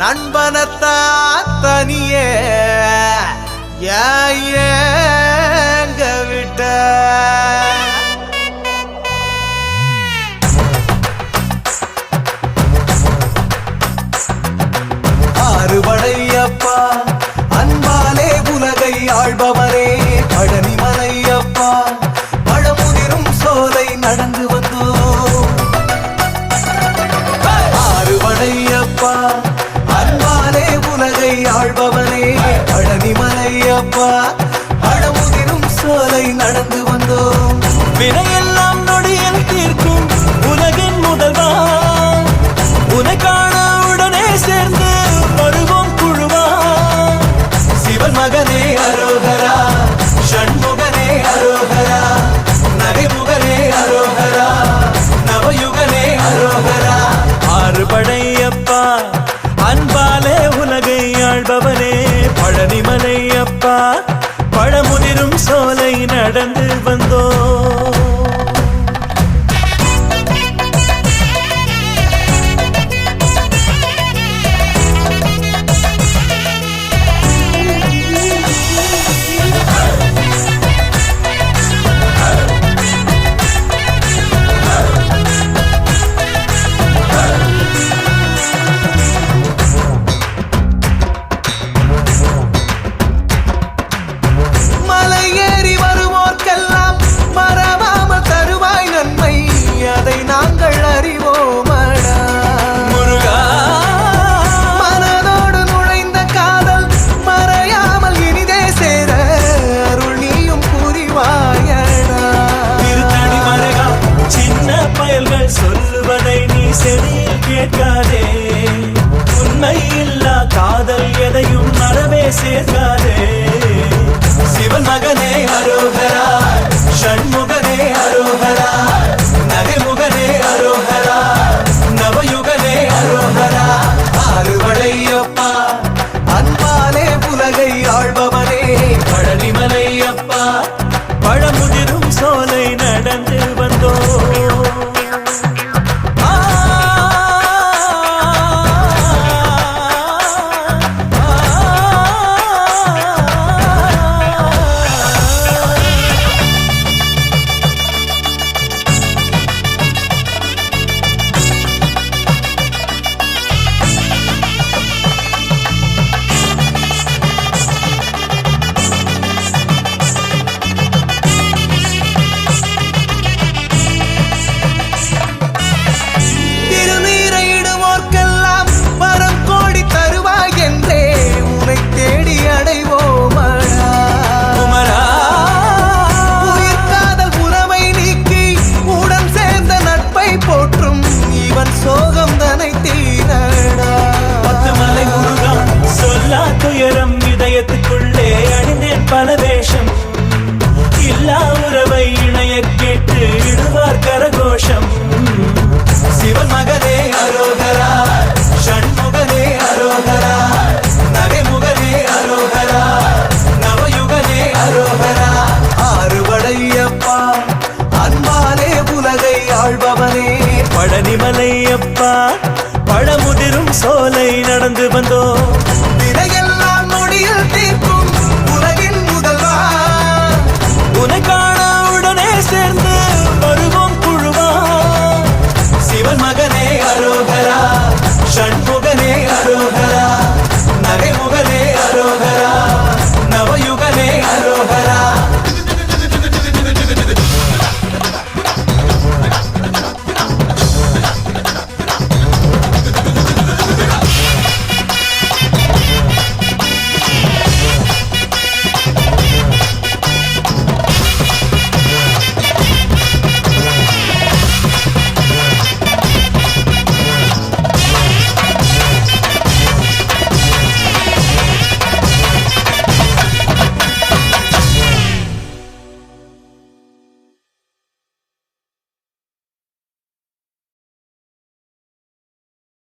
நண்பனத்தா தனியே. ஏ பழமுதிரும் சோலை நடந்து வந்தோம். சேர்க்காதே உண்மை இல்லா காதல் எதையும் அறவே சேர்க்காதே. சிவன் மகனே அரோகரா கேட்டு இடுவார் கரகோஷம். சிவன் மகனே அரோகரா ஷண்முகனே அரோகரா நகைமுகனே அரோகரா நவயுகனே அரோகரா. ஆறுபடையப்பா அன்பாலே உலகை ஆழ்பவனே பழனிமலையப்பா பழமுதிரும் சோலை நடந்து வந்தோம்.